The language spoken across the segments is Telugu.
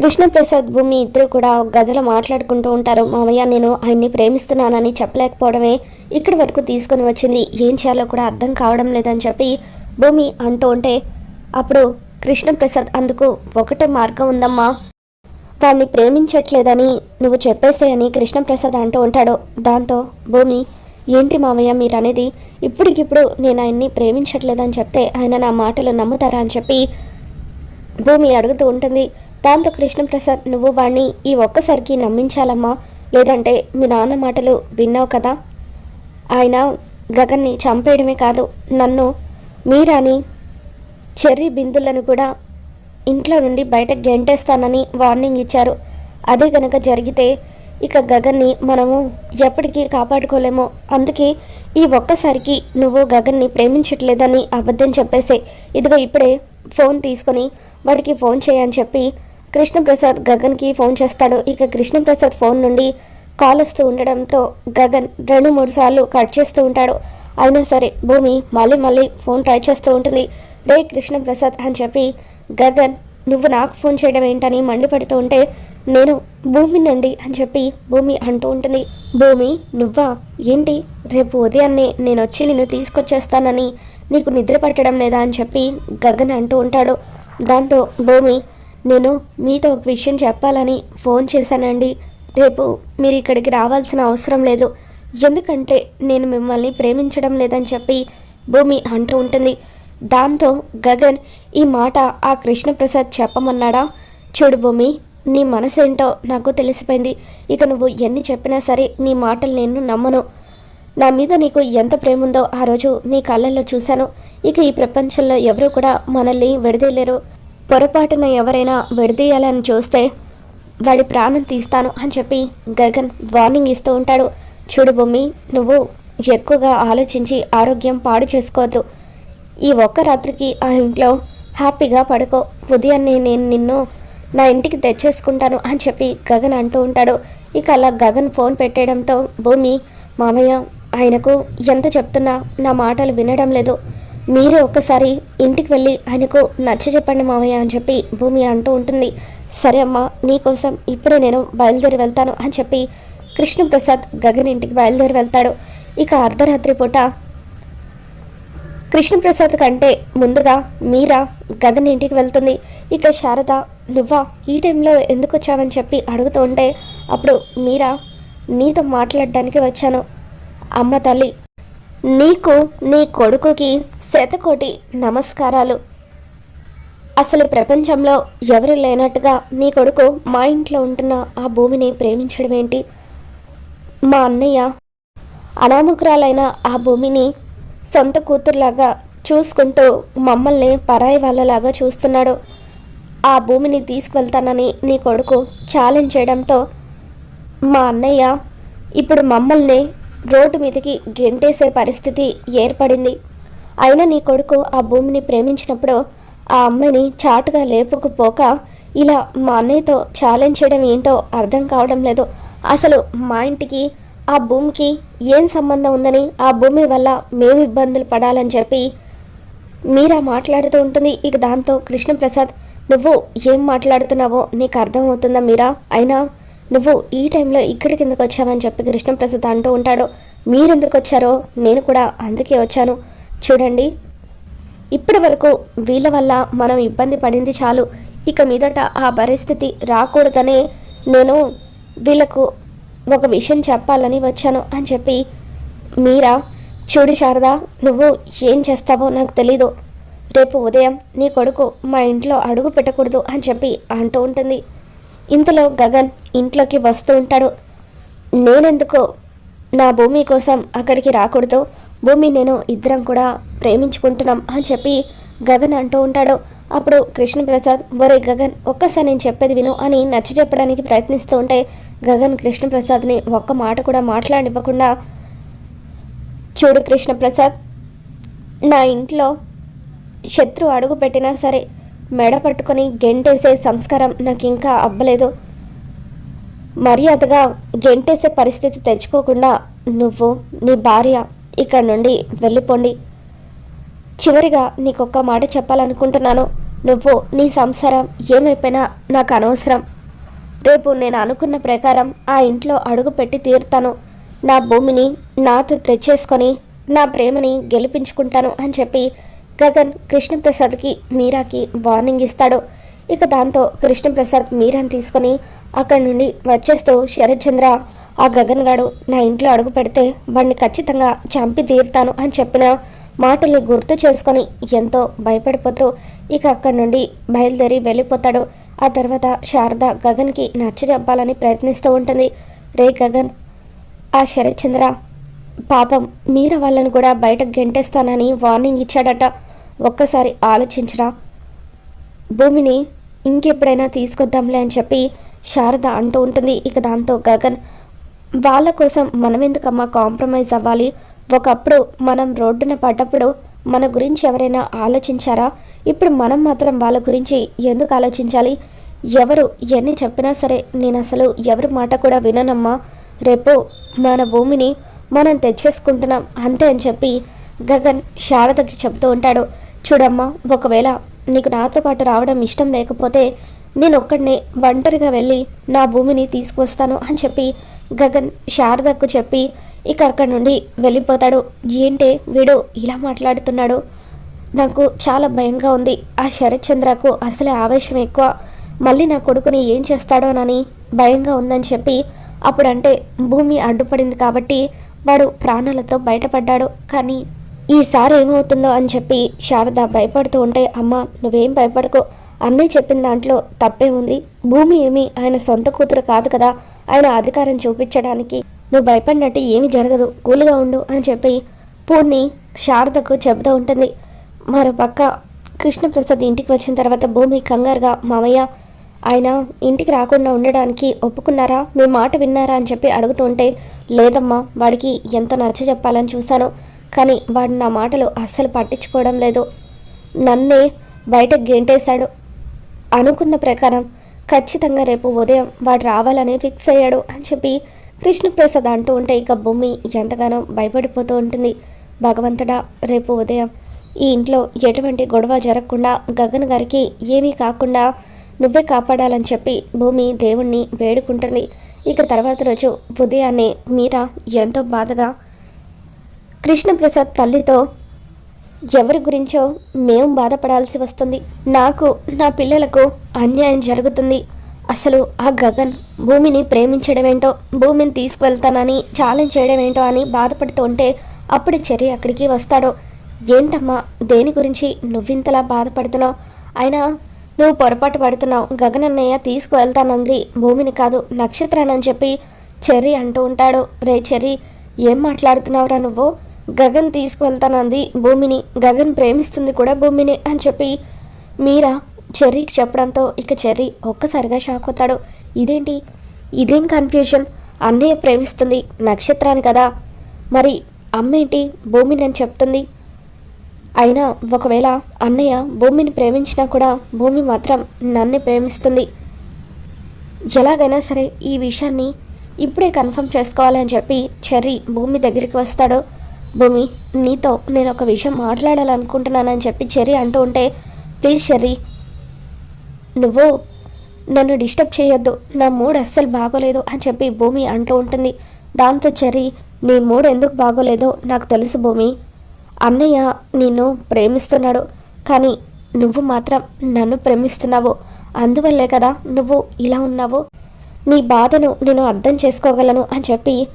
కృష్ణప్రసాద్ భూమి ఇద్దరు కూడా గదిలో మాట్లాడుకుంటూ ఉంటారు. మామయ్య నేను ఆయన్ని ప్రేమిస్తున్నానని చెప్పలేకపోవడమే ఇక్కడి వరకు తీసుకొని వచ్చింది. ఏం చేయాలో కూడా అర్థం కావడం లేదని చెప్పి భూమి అంటూ ఉంటే అప్పుడు కృష్ణప్రసాద్ అందుకు ఒకటే మార్గం ఉందమ్మా. దాన్ని ప్రేమించట్లేదని నువ్వు చెప్పేసేయని కృష్ణప్రసాద్ అంటూ ఉంటాడు. దాంతో భూమి ఏంటి మామయ్య మీరు అనేది ఇప్పటికిప్పుడు నేను ఆయన్ని ప్రేమించట్లేదని చెప్తే ఆయన నా మాటలు నమ్ముతారా? అని చెప్పి భూమి అడుగుతూ ఉంటుంది. దాంతో కృష్ణప్రసాద్ నువ్వు వాణ్ణి ఈ ఒక్కసారికి నమ్మించాలమ్మా? లేదంటే మీ నాన్న మాటలు విన్నావు కదా? ఆయన గగన్ని చంపేయడమే కాదు నన్ను మీరాని చెర్రీ బిందులను కూడా ఇంట్లో నుండి బయట గెంటేస్తానని వార్నింగ్ ఇచ్చారు. అదే గనక జరిగితే ఇక గగన్ని మనము ఎప్పటికీ కాపాడుకోలేము. అందుకే ఈ ఒక్కసారికి నువ్వు గగన్ని ప్రేమించట్లేదని అబద్ధం చెప్పేసే. ఇదిగో ఇప్పుడే ఫోన్ తీసుకొని వాడికి ఫోన్ చేయని చెప్పి కృష్ణప్రసాద్ గగన్కి ఫోన్ చేస్తాడు. ఇక కృష్ణప్రసాద్ ఫోన్ నుండి కాల్ వస్తూ ఉండడంతో గగన్ రెండు మూడు సార్లు కట్ చేస్తూ ఉంటాడు. అయినా సరే భూమి మళ్ళీ మళ్ళీ ఫోన్ ట్రై చేస్తూ ఉంటుంది. రే కృష్ణప్రసాద్ అని చెప్పి గగన్ నువ్వు నాకు ఫోన్ చేయడం ఏంటని మండిపడుతూ ఉంటే నేను భూమినండి అని చెప్పి భూమి అంటూ ఉంటుంది. భూమి నువ్వా? ఏంటి? రేపు ఉదయాన్నే నేను వచ్చి నిన్ను తీసుకొచ్చేస్తానని నీకు నిద్ర పట్టడం లేదా అని చెప్పి గగన్ అంటూ ఉంటాడు. దాంతో భూమి నేను మీతో ఒక విషయం చెప్పాలని ఫోన్ చేశానండి. రేపు మీరు ఇక్కడికి రావాల్సిన అవసరం లేదు. ఎందుకంటే నేను మిమ్మల్ని ప్రేమించడం లేదని చెప్పి భూమి అంటూ ఉంటుంది. దాంతో గగన్ ఈ మాట ఆ కృష్ణప్రసాద్ చెప్పమన్నాడా? చూడు భూమి నీ మనసేంటో నాకు తెలిసిపోయింది. ఇక నువ్వు ఎన్ని చెప్పినా సరే నీ మాటలు నేను నమ్మను. నా మీద నీకు ఎంత ప్రేమ ఉందో ఆ రోజు నీ కళ్ళల్లో చూశాను. ఇక ఈ ప్రపంచంలో ఎవరూ కూడా మనల్ని విడదీయలేరు. పొరపాటున ఎవరైనా విడదీయాలని చూస్తే వాడి ప్రాణం తీస్తాను అని చెప్పి గగన్ వార్నింగ్ ఇస్తూ ఉంటాడు. చూడు భూమి నువ్వు ఎక్కువగా ఆలోచించి ఆరోగ్యం పాడు చేసుకోవద్దు. ఈ ఒక్క రాత్రికి ఆ ఇంట్లో హ్యాపీగా పడుకో. ఉదయాన్నే నేను నిన్ను నా ఇంటికి తెచ్చేసుకుంటాను అని చెప్పి గగన్ అంటూ ఉంటాడు. ఇక అలా గగన్ ఫోన్ పెట్టేయడంతో భూమి మామయ్య ఆయనకు ఎంత చెప్తున్నా నా మాటలు వినడం లేదు. మీరే ఒక్కసారి ఇంటికి వెళ్ళి ఆయనకు నచ్చ చెప్పండి మామయ్య అని చెప్పి భూమి అంటూ ఉంటుంది. సరే అమ్మా నీకోసం ఇప్పుడే నేను బయలుదేరి వెళ్తాను అని చెప్పి కృష్ణప్రసాద్ గగన్ ఇంటికి బయలుదేరి వెళ్తాడు. ఇక అర్ధరాత్రి పూట కృష్ణప్రసాద్ కంటే ముందుగా మీరా గగన్ ఇంటికి వెళ్తుంది. ఇక శారద నువ్వా ఈ టైంలో ఎందుకు వచ్చావని చెప్పి అడుగుతూ ఉంటే అప్పుడు మీరా నీతో మాట్లాడడానికి వచ్చాను. అమ్మ తల్లి నీకు నీ కొడుకుకి శతకోటి నమస్కారాలు. అసలు ప్రపంచంలో ఎవరు లేనట్టుగా నీ కొడుకు మా ఇంట్లో ఉంటున్న ఆ భూమిని ప్రేమించడం ఏంటి? మా అన్నయ్య అనామకురాలైన ఆ భూమిని సొంత కూతురులాగా చూసుకుంటూ మమ్మల్ని పరాయి వాళ్ళలాగా చూస్తున్నాడు. ఆ భూమిని తీసుకువెళ్తానని నీ కొడుకు ఛాలెంజ్ చేయడంతో మా అన్నయ్య ఇప్పుడు మమ్మల్ని రోడ్డు మీదకి గెంటేసే పరిస్థితి ఏర్పడింది. అయినా నీ కొడుకు ఆ భూమిని ప్రేమించినప్పుడు ఆ అమ్మాయిని చాటుగా లేపుకుపోక ఇలా మా అన్నయ్యతో ఛాలెంజ్ చేయడం ఏంటో అర్థం కావడం లేదు. అసలు మా ఇంటికి ఆ భూమికి ఏం సంబంధం ఉందని ఆ భూమి వల్ల మేము ఇబ్బందులు పడాలని చెప్పి మీరా మాట్లాడుతూ ఉంటుంది. ఇక దాంతో కృష్ణప్రసాద్ నువ్వు ఏం మాట్లాడుతున్నావో నీకు అర్థమవుతుందా మీరా? అయినా నువ్వు ఈ టైంలో ఇక్కడి కిందకు వచ్చావని చెప్పి కృష్ణప్రసాద్ అంటూ ఉంటాడు. మీరెందుకు వచ్చారో నేను కూడా అందుకే వచ్చాను. చూడండి. ఇప్పటి వరకు వీళ్ళ వల్ల మనం ఇబ్బంది పడింది చాలు. ఇక మీదట ఆ పరిస్థితి రాకూడదనే నేను వీళ్ళకు ఒక విషయం చెప్పాలని వచ్చాను అని చెప్పి మీరా? చూడు శారదా నువ్వు ఏం చేస్తావో నాకు తెలీదు. రేపు ఉదయం నీ కొడుకు మా ఇంట్లో అడుగు పెట్టకూడదు అని చెప్పి అంటూ ఉంటుంది. ఇంతలో గగన్ ఇంట్లోకి వస్తూ ఉంటాడు. నేనెందుకు? నా భూమి కోసం అక్కడికి రాకూడదు. భూమి నేను ఇద్దరం కూడా ప్రేమించుకుంటున్నాం అని చెప్పి గగన్ అంటూ ఉంటాడు. అప్పుడు కృష్ణప్రసాద్ ఒరే గగన్ ఒక్కసారి నేను చెప్పేది విను అని నచ్చ చెప్పడానికి ప్రయత్నిస్తూ ఉంటే గగన్ కృష్ణప్రసాద్ని ఒక్క మాట కూడా మాట్లాడివ్వకుండా చూడు కృష్ణప్రసాద్ నా ఇంట్లో శత్రు అడుగు పెట్టినా సరే మెడ పట్టుకొని గెంటేసే సంస్కారం నాకు ఇంకా అవ్వలేదు. మర్యాదగా గెంటేసే పరిస్థితి తెచ్చుకోకుండా నువ్వు నీ భార్య ఇక్కడ నుండి వెళ్ళిపోండి. చివరిగా నీకొక్క మాట చెప్పాలనుకుంటున్నాను. నువ్వు నీ సంసారం ఏమైపోయినా నాకు అనవసరం. రేపు నేను అనుకున్న ప్రకారం ఆ ఇంట్లో అడుగు పెట్టి తీరుతాను. నా భూమిని నాతో తెచ్చేసుకొని నా ప్రేమని గెలిపించుకుంటాను అని చెప్పి గగన్ కృష్ణప్రసాద్కి మీరాకి వార్నింగ్ ఇస్తాడు. ఇక దాంతో కృష్ణప్రసాద్ మీరాని తీసుకొని అక్కడి నుండి వచ్చేస్తూ శరత్చంద్ర ఆ గగన్ గాడు నా ఇంట్లో అడుగు పెడితే వాడిని ఖచ్చితంగా చంపి తీరుతాను అని చెప్పిన మాటల్ని గుర్తు చేసుకొని ఎంతో భయపడిపోతూ ఇక అక్కడి నుండి బయలుదేరి వెళ్ళిపోతాడు. ఆ తర్వాత శారద గగన్కి నచ్చ చెప్పాలని ప్రయత్నిస్తూ ఉంటుంది. రే గగన్ ఆ శరత్చంద్ర పాపం మీర వాళ్ళని కూడా బయటకు గెంటేస్తానని వార్నింగ్ ఇచ్చాడట. ఒక్కసారి ఆలోచించరా. భూమిని ఇంకెప్పుడైనా తీసుకొద్దాంలే అని చెప్పి శారద అంటూ ఉంటుంది. ఇక దాంతో గగన్ వాళ్ళ కోసం మనం ఎందుకమ్మా కాంప్రమైజ్ అవ్వాలి? ఒకప్పుడు మనం రోడ్డున పడ్డప్పుడు మన గురించి ఎవరైనా ఆలోచించారా? ఇప్పుడు మనం మాత్రం వాళ్ళ గురించి ఎందుకు ఆలోచించాలి? ఎవరు ఎన్ని చెప్పినా సరే నేను అసలు ఎవరి మాట కూడా విననమ్మా. రేపు మన భూమిని మనం తెచ్చేసుకుంటున్నాం అంతే అని చెప్పి గగన్ శారదకి చెప్తూ ఉంటాడు. చూడమ్మా ఒకవేళ నీకు నాతో పాటు రావడం ఇష్టం లేకపోతే నేను ఒక్కడినే ఒంటరిగా వెళ్ళి నా భూమిని తీసుకువస్తాను అని చెప్పి గగన్ శారదకు చెప్పి ఇక అక్కడి నుండి వెళ్ళిపోతాడు. ఏంటే వీడు ఇలా మాట్లాడుతున్నాడు? నాకు చాలా భయంగా ఉంది. ఆ శరత్చంద్రకు అసలే ఆవేశం ఎక్కువ. మళ్ళీ నా కొడుకుని ఏం చేస్తాడోనని భయంగా ఉందని చెప్పి అప్పుడంటే భూమి అడ్డుపడింది కాబట్టి వాడు ప్రాణాలతో బయటపడ్డాడు. కానీ ఈసారి ఏమవుతుందో అని చెప్పి శారద భయపడుతూ ఉంటే అమ్మ నువ్వేం భయపడకు. అన్నయ్య చెప్పిన దాంట్లో తప్పే ఉంది. భూమి ఏమి ఆయన సొంత కూతురు కాదు కదా. ఆయన అధికారం చూపించడానికి నువ్వు భయపడినట్టు ఏమి జరగదు కూల్గా ఉండు అని చెప్పి పూర్ణి శారదకు చెబుతూ ఉంటుంది. మరోపక్క కృష్ణప్రసాద్ ఇంటికి వచ్చిన తర్వాత భూమి కంగారుగా మామయ్య ఆయన ఇంటికి రాకుండా ఉండడానికి ఒప్పుకున్నారా? మీ మాట విన్నారా? అని చెప్పి అడుగుతుంటే లేదమ్మా వాడికి ఎంత నచ్చ చెప్పాలని చూశాను కానీ వాడు నా మాటలు అస్సలు పట్టించుకోవడం లేదు. నన్నే బయటకు గెంటేశాడు అనుకున్న ప్రకారం ఖచ్చితంగా రేపు ఉదయం వాడు రావాలని ఫిక్స్ అయ్యాడు అని చెప్పి కృష్ణప్రసాద్ అంటూ ఉంటే ఇక భూమి ఎంతగానో భయపడిపోతూ ఉంటుంది. భగవంతుడా రేపు ఉదయం ఈ ఇంట్లో ఎటువంటి గొడవ జరగకుండా గగన్ గారికి ఏమీ కాకుండా నువ్వే కాపాడాలని చెప్పి భూమి దేవుణ్ణి వేడుకుంటుంది. ఇక తర్వాత రోజు ఉదయాన్నే మీరా ఎంతో బాధగా కృష్ణప్రసాద్ తల్లితో ఎవరి గురించో మేము బాధపడాల్సి వస్తుంది. నాకు నా పిల్లలకు అన్యాయం జరుగుతుంది. అసలు ఆ గగన్ భూమిని ప్రేమించడమేంటో భూమిని తీసుకువెళ్తానని ఛాలెంజ్ చేయడమేంటో ఏంటో అని బాధపడుతూ ఉంటే అప్పుడు చెర్రి అక్కడికి వస్తాడు. ఏంటమ్మా దేని గురించి నువ్వింతలా బాధపడుతున్నావు? అయినా నువ్వు పొరపాటు పడుతున్నావు. గగన్ అన్నయ్య తీసుకువెళ్తానంది. భూమిని కాదు నక్షత్రాన్ని చెప్పి చెర్రి అంటూ ఉంటాడు. రే చెర్రి ఏం మాట్లాడుతున్నావురా నువ్వు? గగన్ తీసుకువెళ్తానంది. భూమిని గగన్ ప్రేమిస్తుంది కూడా భూమిని అని చెప్పి మీరా చెర్రీకి చెప్పడంతో ఇక చెర్రీ ఒక్కసారిగా షాక్ అవుతాడు. ఇదేంటి? ఇదేం కన్ఫ్యూజన్ అన్నయ్య ప్రేమిస్తుంది నక్షత్రాన్ని కదా. మరి అమ్మేంటి భూమిని అని చెప్తుంది. అయినా ఒకవేళ అన్నయ్య భూమిని ప్రేమించినా కూడా భూమి మాత్రం నన్ను ప్రేమిస్తుంది. ఎలాగైనా సరే ఈ విషయాన్ని ఇప్పుడే కన్ఫర్మ్ చేసుకోవాలని చెప్పి చెర్రీ భూమి దగ్గరికి వస్తాడు. భూమి నీతో నేను ఒక విషయం మాట్లాడాలనుకుంటున్నానని చెప్పి చెర్రీ అంటూ ఉంటే ప్లీజ్ చెర్రీ నువ్వు నన్ను డిస్టర్బ్ చేయొద్దు. నా మూడ్ అస్సలు బాగోలేదు అని చెప్పి భూమి అంటూ ఉంటుంది. దాంతో చెర్రీ నీ మూడ్ ఎందుకు బాగోలేదో నాకు తెలుసు భూమి. అన్నయ్య నిన్ను ప్రేమిస్తున్నాడు. కానీ నువ్వు మాత్రం నన్ను ప్రేమిస్తున్నావు. అందువల్లే కదా నువ్వు ఇలా ఉన్నావు. నీ బాధను నేను అర్థం చేసుకోగలను అని చెప్పి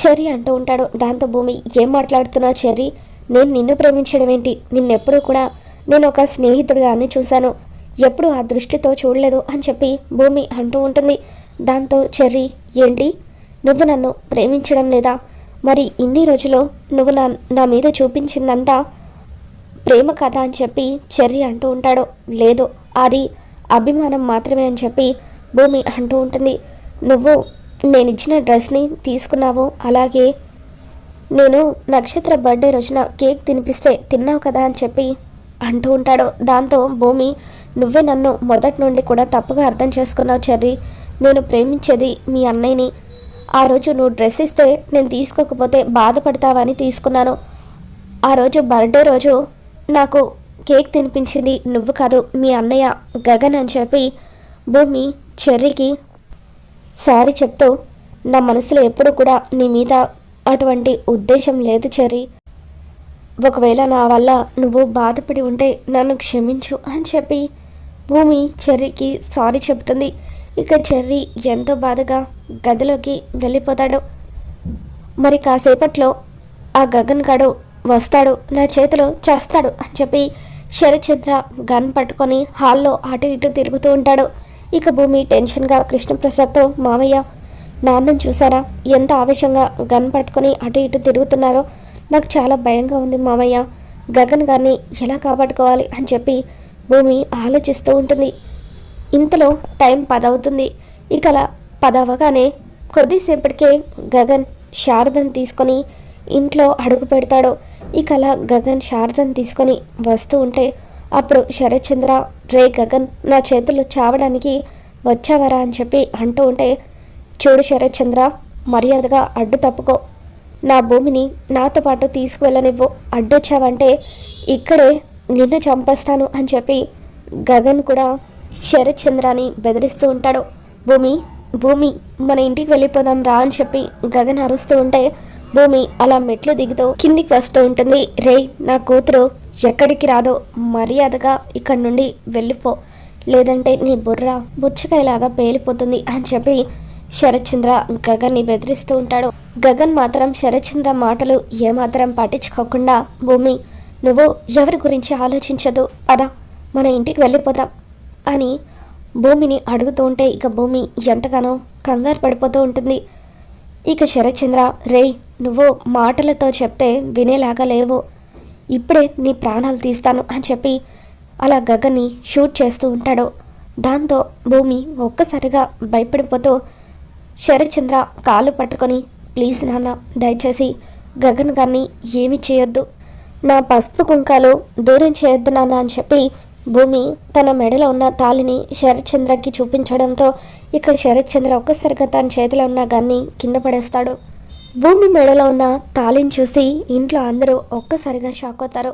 చెర్రీ అంటూ ఉంటాడు. దాంతో భూమి ఏం మాట్లాడుతున్నావు చెర్రీ? నేను నిన్ను ప్రేమించడం ఏంటి? నిన్నెప్పుడూ కూడా నేను ఒక స్నేహితుడుగానే చూశాను. ఎప్పుడు ఆ దృష్టితో చూడలేదు అని చెప్పి భూమి అంటూ ఉంటుంది. దాంతో చెర్రీ ఏంటి? నువ్వు నన్ను ప్రేమించడం లేదా? మరి ఇన్ని రోజులు నువ్వు నా నా మీద చూపించిందంతా ప్రేమ కథ అని చెప్పి చెర్రీ అంటూ ఉంటాడు. లేదు అది అభిమానం మాత్రమే అని చెప్పి భూమి అంటూ ఉంటుంది. నువ్వు నేను ఇచ్చిన డ్రెస్ని తీసుకున్నావు. అలాగే నేను నక్షత్ర బర్త్డే రోజున కేక్ తినిపిస్తే తిన్నావు కదా అని చెప్పి అంటూ ఉంటాడు. దాంతో భూమి నువ్వే నన్ను మొదటి నుండి కూడా తప్పుగా అర్థం చేసుకున్నావు చెర్రీ. నేను ప్రేమించేది మీ అన్నయ్యని. ఆ రోజు నువ్వు డ్రెస్ ఇస్తే నేను తీసుకోకపోతే బాధపడతావని తీసుకున్నాను. ఆ రోజు బర్త్డే రోజు నాకు కేక్ తినిపించింది నువ్వు కాదు మీ అన్నయ్య గగన్ అని చెప్పి భూమి చెర్రీకి సారీ చెప్తూ నా మనసులో ఎప్పుడు కూడా నీ మీద అటువంటి ఉద్దేశం లేదు చెర్రీ. ఒకవేళ నా వల్ల నువ్వు బాధపడి ఉంటే నన్ను క్షమించు అని చెప్పి భూమి చెర్రీకి సారీ చెబుతుంది. ఇక చెర్రీ ఎంతో బాధగా గదిలోకి వెళ్ళిపోతాడు. మరి కాసేపట్లో ఆ గగన్ గడు వస్తాడు నా చేతిలో చేస్తాడు అని చెప్పి శరచంద్ర గన్ పట్టుకొని హాల్లో అటు ఇటు తిరుగుతూ ఉంటాడు. ఇక భూమి టెన్షన్గా కృష్ణప్రసాద్తో మామయ్య నాన్నని చూసారా? ఎంత ఆవేశంగా గన్ పట్టుకొని అటు ఇటు తిరుగుతున్నారో? నాకు చాలా భయంగా ఉంది మామయ్య. గగన్ గారిని ఎలా కాపాడుకోవాలి? అని చెప్పి భూమి ఆలోచిస్తూ ఉంటుంది. ఇంతలో టైం పదవుతుంది. ఇక పదవగానే కొద్దిసేపటికే గగన్ శారదను తీసుకొని ఇంట్లో అడుగు పెడతాడు. ఇక గగన్ శారదను తీసుకొని వస్తూ ఉంటే అప్పుడు శరత్చంద్ర రే గగన్ నా చేతుల్లో చావడానికి వచ్చావరా అని చెప్పి అంటూ ఉంటే చూడు శరత్చంద్ర మర్యాదగా అడ్డు తప్పుకో. నా భూమిని నాతో పాటు తీసుకువెళ్ళనివ్వు. అడ్డొచ్చావంటే ఇక్కడే నిన్ను చంపేస్తాను అని చెప్పి గగన్ కూడా శరత్చంద్రాని బెదిరిస్తూ ఉంటాడు. భూమి భూమి మన ఇంటికి వెళ్ళిపోదాం రా అని చెప్పి గగన్ అరుస్తూ ఉంటే భూమి అలా మెట్లు దిగుతూ కిందికి వస్తూ ఉంటుంది. రే నా కూతురు ఎక్కడికి రాదో మర్యాదగా ఇక్కడి నుండి వెళ్ళిపో. లేదంటే నీ బుర్ర బుచ్చకాయలాగా పేలిపోతుంది అని చెప్పి శరత్చంద్ర గగన్ని బెదిరిస్తూ ఉంటాడు. గగన్ మాత్రం శరత్చంద్ర మాటలు ఏమాత్రం పట్టించుకోకుండా భూమి నువ్వు ఎవరి గురించి ఆలోచించదు? పదా మన ఇంటికి వెళ్ళిపోదాం అని భూమిని అడుగుతూ ఉంటే ఇక భూమి ఎంతగానో కంగారు పడిపోతూ ఉంటుంది. ఇక శరత్చంద్ర రే నువ్వు మాటలతో చెప్తే వినేలాగా లేవు. ఇప్పుడే నీ ప్రాణాలు తీస్తాను అని చెప్పి అలా గగన్ని షూట్ చేస్తూ ఉంటాడు. దాంతో భూమి ఒక్కసారిగా భయపడిపోతూ శరత్చంద్ర కాళ్ళు పట్టుకొని ప్లీజ్ నాన్న దయచేసి గగన్ గారిని ఏమి చేయొద్దు. నా పసుపు కుంకాలు దూరం చేయొద్దు నాన్న అని చెప్పి భూమి తన మెడలో ఉన్న తాళిని శరత్చంద్రకి చూపించడంతో ఇక శరత్చంద్ర ఒక్కసారిగా తన చేతిలో ఉన్న గన్ని కింద పడేస్తాడు. భూమి మెడలో ఉన్న తాళిని చూసి ఇంట్లో అందరూ ఒక్కసారిగా షాక్ అవుతారు.